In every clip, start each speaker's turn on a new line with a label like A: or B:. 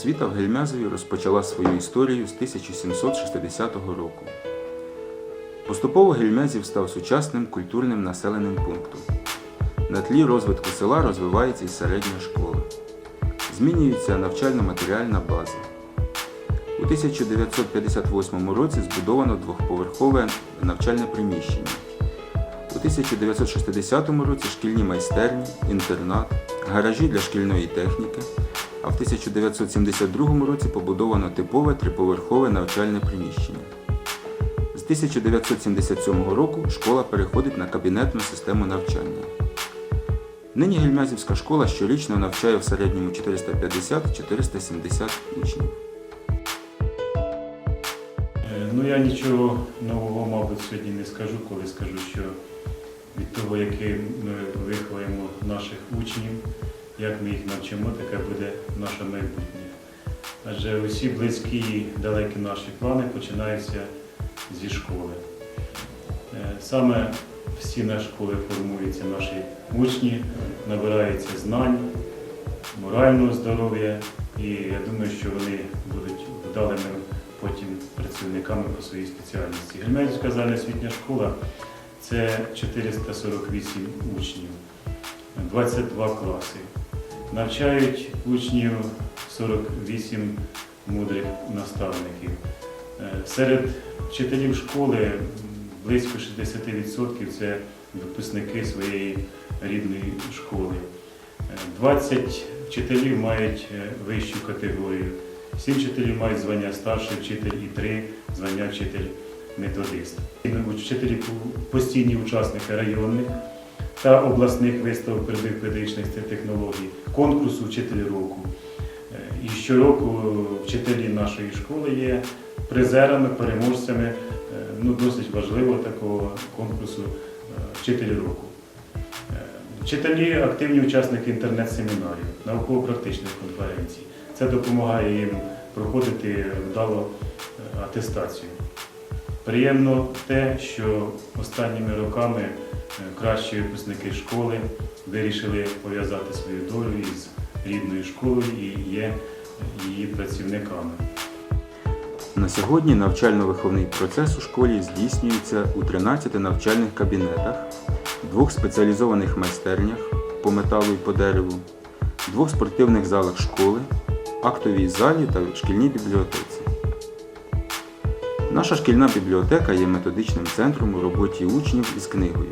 A: Освіта в Гельмязові розпочала свою історію з 1760 року. Поступово Гельмязів став сучасним культурним населеним пунктом. На тлі розвитку села розвивається і середня школа. Змінюється навчально-матеріальна база. У 1958 році збудовано двохповерхове навчальне приміщення. У 1960 році шкільні майстерні, інтернат, гаражі для шкільної техніки, а в 1972 році побудовано типове триповерхове навчальне приміщення. З 1977 року школа переходить на кабінетну систему навчання. Нині Гельмязівська школа щорічно навчає в середньому 450-470 учнів.
B: Е, Ну я нічого нового, мабуть, сьогодні не скажу, коли скажу, що від того, яким ми виховуємо наших учнів, як ми їх навчимо, таке буде наше майбутнє. Адже усі близькі і далекі наші плани починаються зі школи. Е, Саме в стінах школи формуються наші учні, набираються знань, морального здоров'я, і я думаю, що вони будуть вдалими потім працівниками по своїй спеціальності. Гельмезівська загальноосвітня школа це 448 учнів, 22 класи. Навчають учнів 48 мудрих наставників. Е, Серед вчителів школи близько 60% це випускники своєї рідної школи. Е, 20 вчителів мають е, вищу категорію. Сім вчителів мають звання старший вчитель і три звання вчитель-методист. Вчителі постійні учасники районних та обласних виставок передових педагогічних технологій, конкурсу вчителі року. Е, І щороку вчителі нашої школи є призерами, переможцями е, ну, досить важливого такого конкурсу е, вчителі року. Е, Вчителі активні учасники інтернет-семінарів, науково-практичних конференцій. Це допомагає їм проходити вдало е, атестацію. Приємно те, що останніми роками е, кращі випускники школи вирішили пов'язати свою долю із рідною школою і є її працівниками.
A: На сьогодні навчально-виховний процес у школі здійснюється у 13 навчальних кабінетах, двох спеціалізованих майстернях по металу і по дереву, двох спортивних залах школи, актовій залі та шкільній бібліотеці. Наша шкільна бібліотека є методичним центром у роботі учнів із книгою.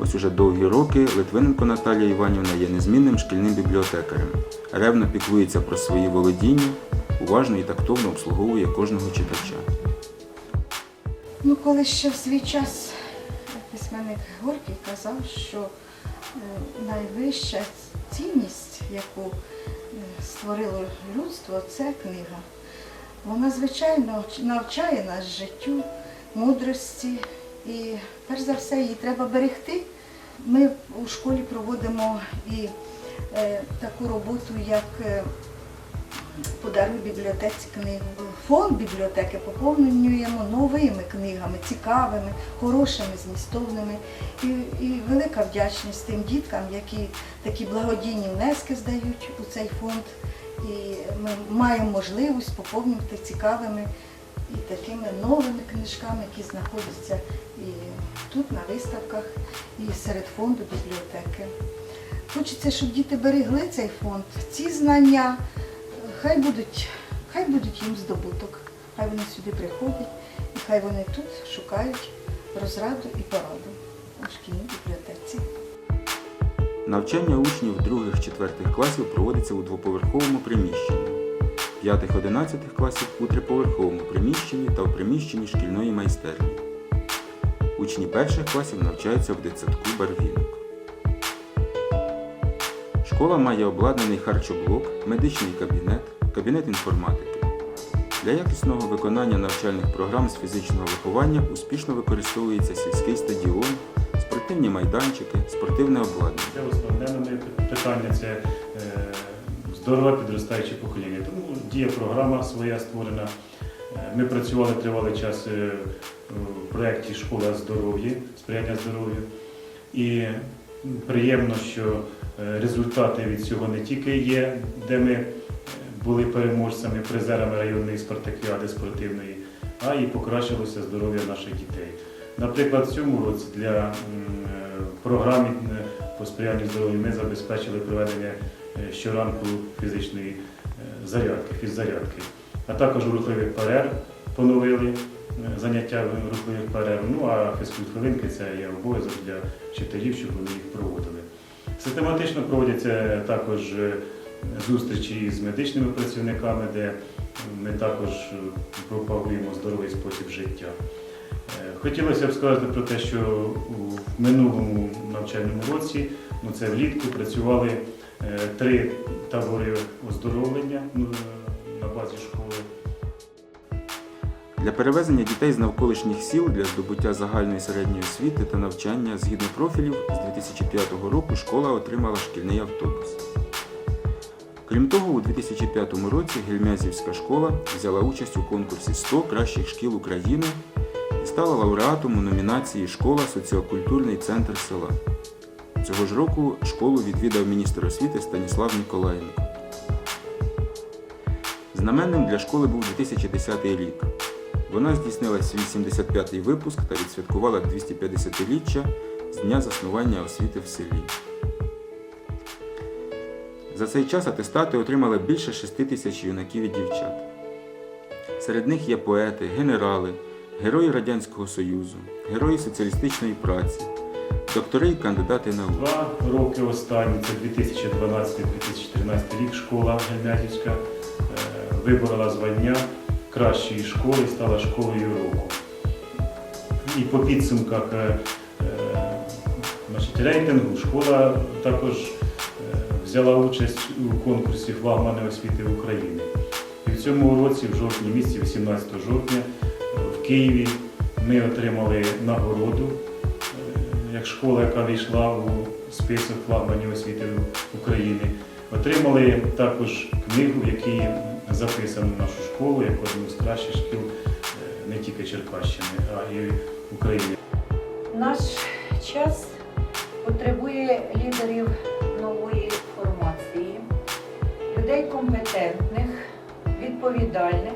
A: Ось уже довгі роки Литвиненко Наталія Іванівна є незмінним шкільним бібліотекарем, ревно піклується про свої володіння, уважно і тактовно обслуговує кожного читача.
C: Ну, коли ще в свій час письменник Горький казав, що е, найвища цінність, яку е, створило людство, це книга. Вона, звичайно, навчає нас життю, мудрості і, перш за все, її треба берегти. Ми у школі проводимо і е, таку роботу, як е, подаруй бібліотеці книгу. Фонд бібліотеки поповнюємо новими книгами, цікавими, хорошими, змістовними. І, і велика вдячність тим діткам, які такі благодійні внески здають у цей фонд. І ми маємо можливість поповнювати цікавими і такими новими книжками, які знаходяться і тут на виставках, і серед фонду бібліотеки. Хочеться, щоб діти берегли цей фонд, ці знання, хай будуть, хай будуть їм здобуток, хай вони сюди приходять, і хай вони тут шукають розраду і пораду у шкільній бібліотеці.
A: Навчання учнів 2-4 класів проводиться у двоповерховому приміщенні, 5-11 класів у триповерховому приміщенні та у приміщенні шкільної майстерні. Учні перших класів навчаються в дитсадку Барвінок. Школа має обладнаний харчоблок, медичний кабінет, кабінет інформатики. Для якісного виконання навчальних програм з фізичного виховання успішно використовується сільський стадіон, спортивні майданчики, спортивне обладнання.
B: Це основне питання це е, здорове підростаюче покоління. Тому діє програма своя створена. Е, Ми працювали тривалий час е, в проєкті Школа здоров'я, сприяння здоров'ю. І приємно, що е, результати від цього не тільки є, де ми були переможцями, призерами районної спартакіади спортивної, а і покращилося здоров'я наших дітей. Наприклад, в цьому році для програми по сприянню здоров'ю ми забезпечили проведення щоранку фізичної зарядки, фіззарядки, а також рухливих перерв поновили е, заняття рухливих перерв. Ну а фізкульт-хвилинки це є обов'язок для вчителів, щоб вони їх проводили. Систематично проводяться також е, зустрічі з медичними працівниками, де ми також е, пропагуємо здоровий спосіб життя. Хотілося б сказати про те, що у минулому навчальному році, ну це влітку, працювали три табори оздоровлення на базі школи.
A: Для перевезення дітей з навколишніх сіл для здобуття загальної середньої освіти та навчання згідно профілів з 2005 року школа отримала шкільний автобус. Крім того, у 2005 році Гельмязівська школа взяла участь у конкурсі 100 кращих шкіл України і стала лауреатом у номінації Школа соціокультурний центр села. Цього ж року школу відвідав міністр освіти Станіслав Ніколаєнко. Знаменним для школи був 2010 рік. Вона здійснила свій 75-й випуск та відсвяткувала 250-річчя з дня заснування освіти в селі. За цей час атестати отримали більше 6 тисяч юнаків і дівчат. Серед них є поети, генерали, герої Радянського Союзу, герої соціалістичної праці, доктори і кандидати наук.
B: Два роки останні, це 2012-2014 рік, школа Гельмязівська е, виборола звання кращої школи, стала школою року. І по підсумках е, е, значить, рейтингу школа також взяла участь у конкурсі флагмани освіти України. І в цьому році, в жовтні місяці, 18 жовтня, в Києві ми отримали нагороду як школа, яка війшла у список флагманів освіти України. Отримали також книгу, в якій записано нашу школу як одну з кращих шкіл е, не тільки Черкащини, а й України.
D: Наш час потребує лідерів нової формації, людей компетентних, відповідальних,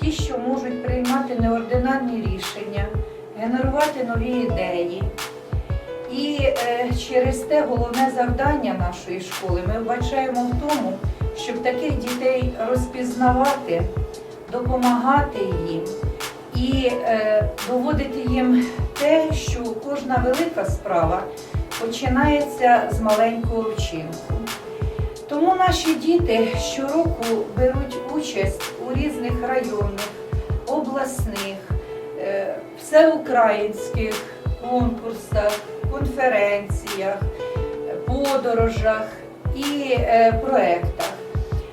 D: ті, що можуть приймати неординарні рішення, генерувати нові ідеї. І е, через те головне завдання нашої школи ми вбачаємо в тому, щоб таких дітей розпізнавати, допомагати їм і е, доводити їм те, що кожна велика справа починається з маленького вчинку. Тому наші діти щороку беруть участь у різних районних, обласних, е, всеукраїнських конкурсах, конференціях, подорожах і е, проєктах.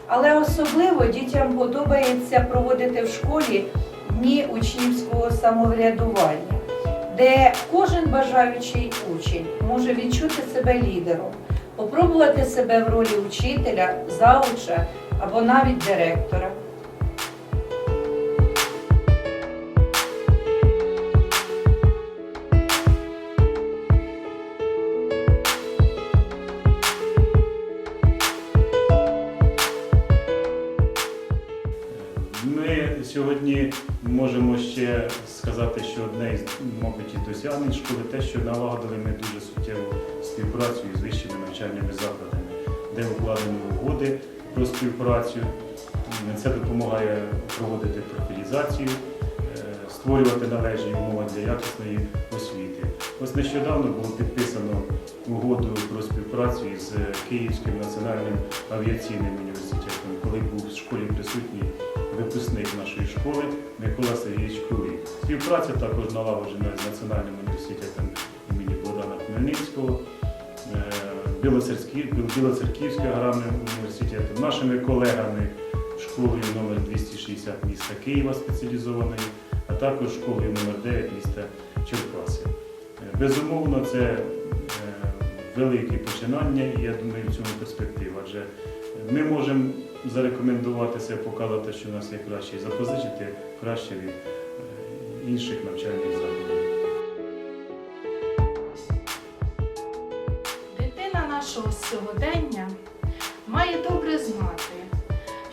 D: Але особливо дітям подобається проводити в школі дні учнівського самоврядування, де кожен бажаючий учень може відчути себе лідером, попробувати себе в ролі учителя, зауча або навіть директора.
B: Ми сьогодні можемо ще сказати, що одне із, мабуть, із досягнень школи те, що налагодили ми дуже суттєву співпрацю із вищими навчальними закладами, де укладені угоди про співпрацю. Це допомагає проводити профілізацію, е, створювати належні умови для якісної освіти. Ось нещодавно було підписано угоду про співпрацю із Київським національним авіаційним університетом, коли був в школі присутній випускник нашої школи Микола Сергійович Кулик. Співпраця також налагоджена з Національним університетом імені Богдана Хмельницького, е, Білоцерків- Біл- Білоцерківським аграрним нашими колегами школою номер 260 міста Києва спеціалізованої, а також школою номер 9 міста Черкаси. Е, Безумовно, це е, велике починання, і я думаю, в цьому перспектива. Адже ми можемо зарекомендувати себе, показати, що у нас є краще, запозичити краще від е, інших навчальних закладів.
E: Дитина нашого сьогодення має добре знати,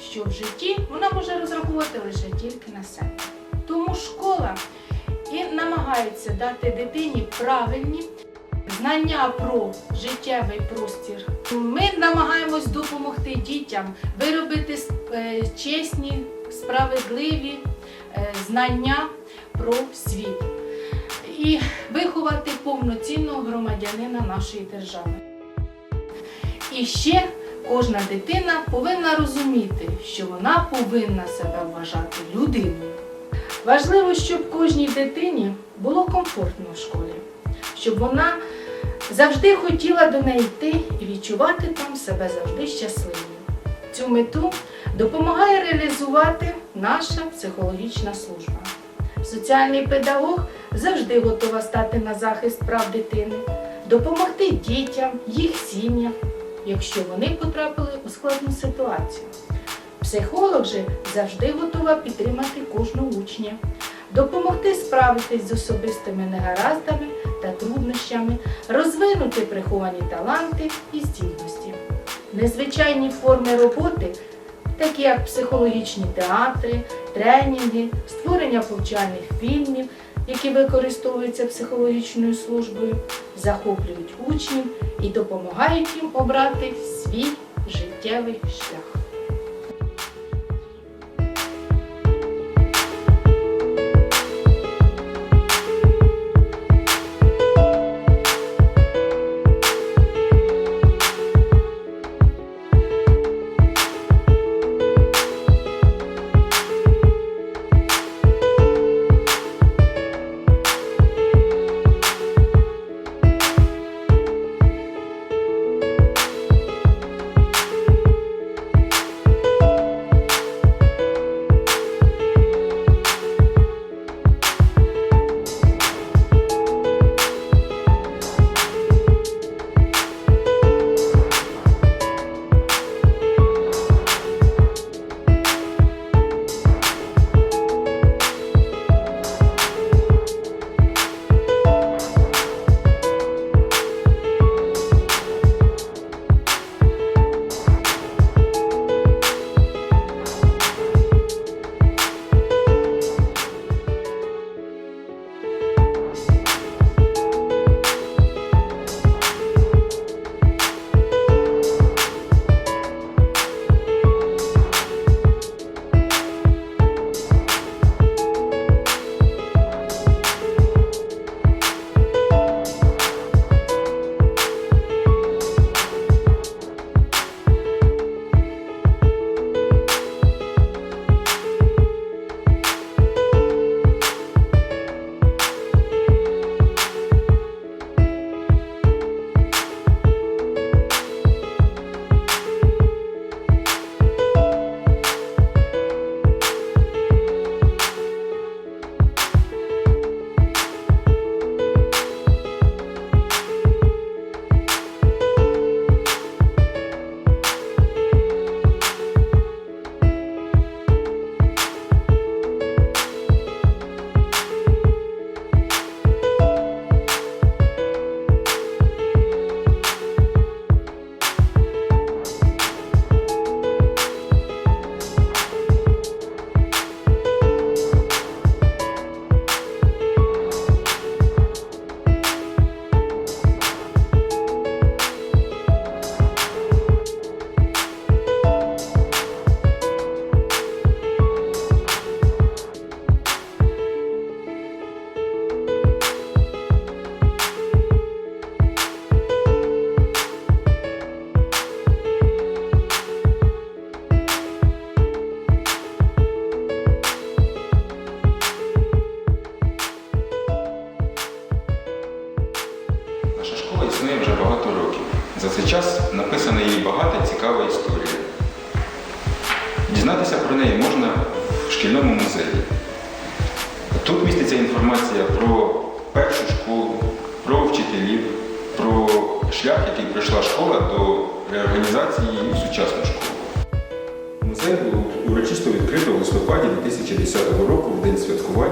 E: що в житті вона може розраховувати лише тільки на себе. Тому школа і намагається дати дитині правильні знання про життєвий простір. Ми намагаємось допомогти дітям виробити е, чесні, справедливі е, знання про світ і виховати повноцінного громадянина нашої держави. І ще кожна дитина повинна розуміти, що вона повинна себе вважати людиною. Важливо, щоб кожній дитині було комфортно в школі, щоб вона завжди хотіла до неї йти і відчувати там себе завжди щасливою. Цю мету допомагає реалізувати наша психологічна служба. Соціальний педагог завжди готова стати на захист прав дитини, допомогти дітям, їх сім'ям, якщо вони потрапили у складну ситуацію. Психолог же завжди готова підтримати кожного учня, допомогти справитись з особистими негараздами та труднощами, розвинути приховані таланти і здібності. Незвичайні форми роботи, такі як психологічні театри, тренінги, створення повчальних фільмів, які використовуються психологічною службою, захоплюють учнів і допомагають їм обрати свій життєвий шлях.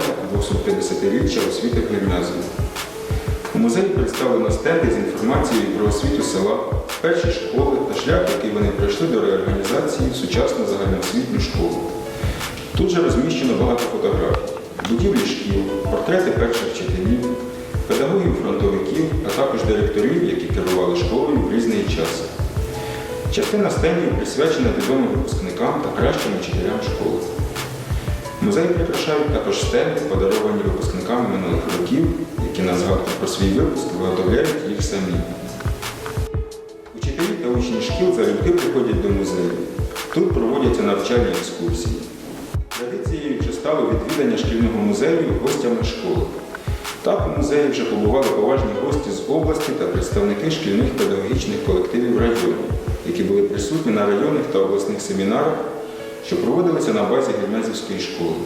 A: Святкування 250-річчя освіти гімназії. У музеї представлено стенди з інформацією про освіту села, перші школи та шлях, який вони пройшли до реорганізації в сучасну загальноосвітню школу. Тут же розміщено багато фотографій, будівлі шкіл, портрети перших вчителів, педагогів-фронтовиків, а також директорів, які керували школою в різний час. Частина стендів присвячена відомим випускникам та кращим учителям школи. Музей прикрашають також стенди, подаровані випускниками минулих років, які на згадку про свій випуск виготовляють їх самі. Учителі та учні шкіл залюбки приходять до музею. Тут проводяться навчальні екскурсії. Традицією вже стало відвідання шкільного музею гостями школи. Так у музеї вже побували поважні гості з області та представники шкільних педагогічних колективів району, які були присутні на районних та обласних семінарах, що проводилися на базі Гельмезівської школи.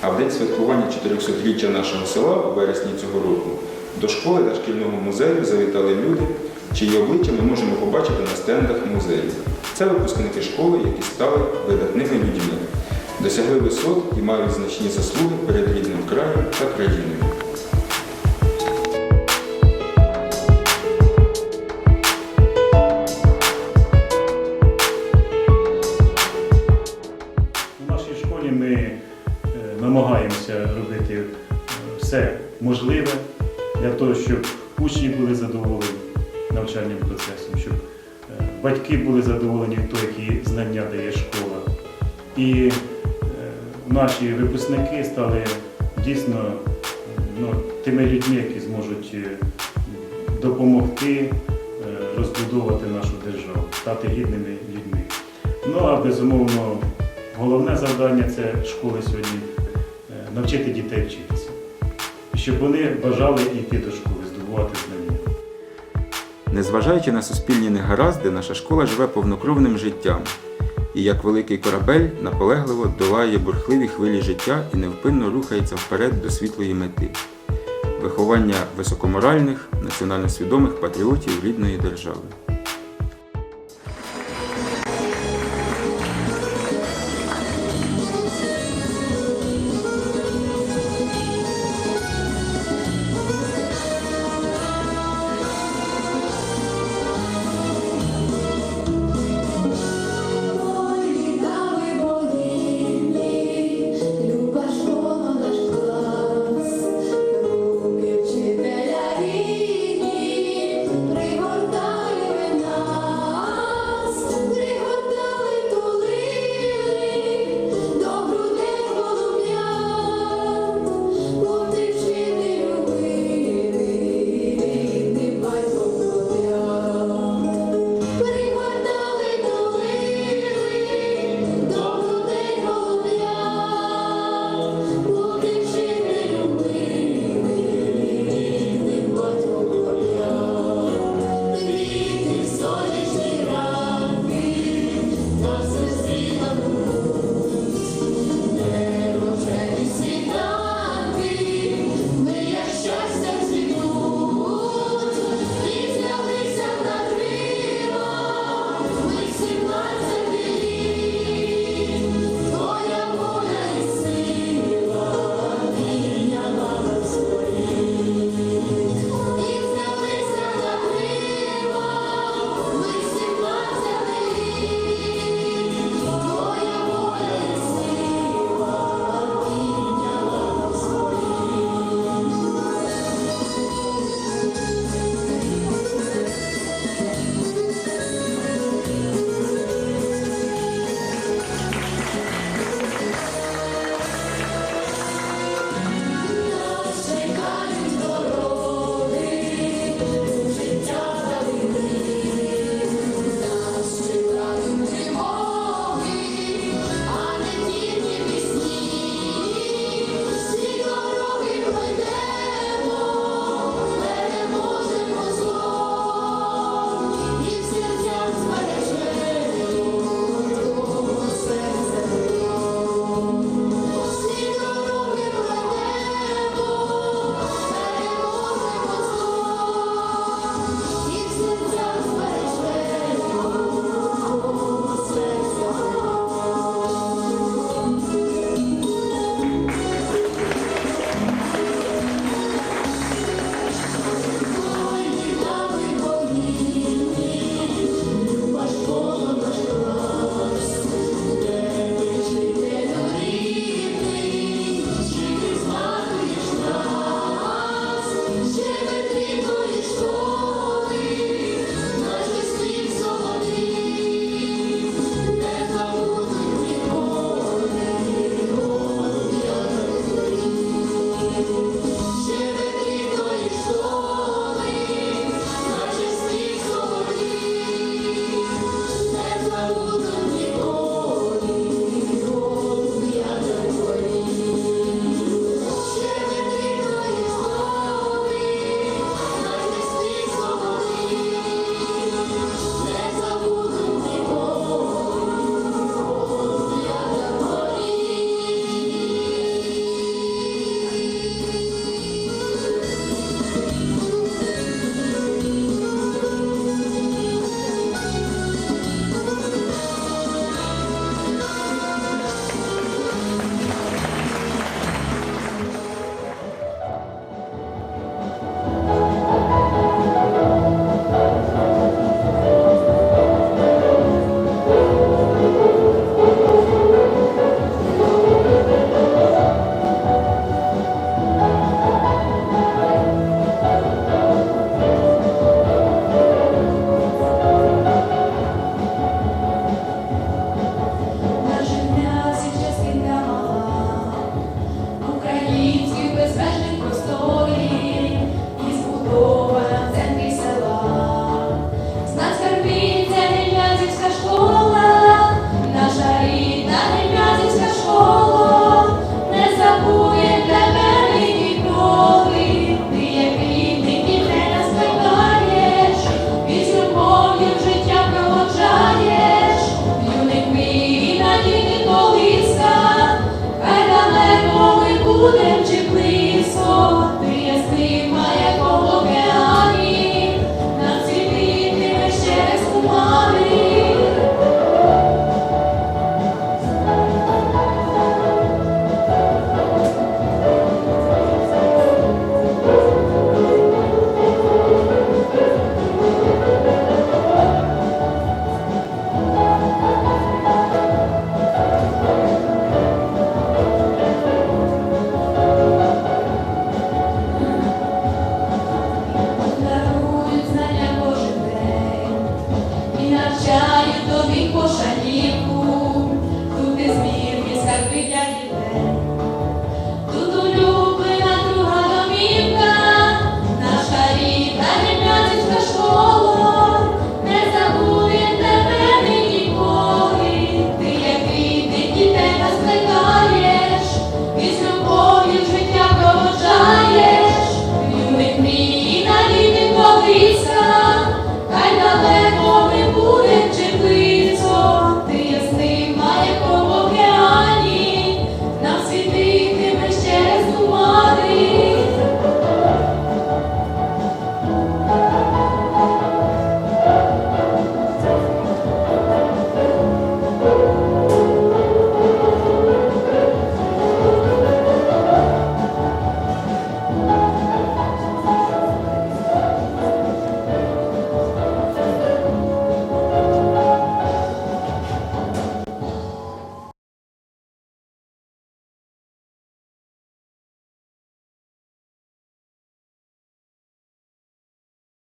A: А в день святкування 400-річчя нашого села у вересні цього року до школи та шкільного музею завітали люди, чиї обличчя ми можемо побачити на стендах музею. Це випускники школи, які стали видатними людьми, досягли висот і мають значні заслуги перед рідним краєм та країною.
B: Все можливе для того, щоб учні були задоволені навчальним процесом, щоб е, батьки були задоволені від які знання дає школа. І е, наші випускники стали дійсно е, ну, тими людьми, які зможуть допомогти розбудовувати нашу державу, стати гідними людьми. Ну а безумовно, головне завдання це школи сьогодні навчити дітей вчитися. Щоб вони бажали йти до школи, здобувати знання.
A: Незважаючи на суспільні негаразди, наша школа живе повнокровним життям і як великий корабель наполегливо долає бурхливі хвилі життя і невпинно рухається вперед до світлої мети виховання високоморальних, національно свідомих патріотів рідної держави.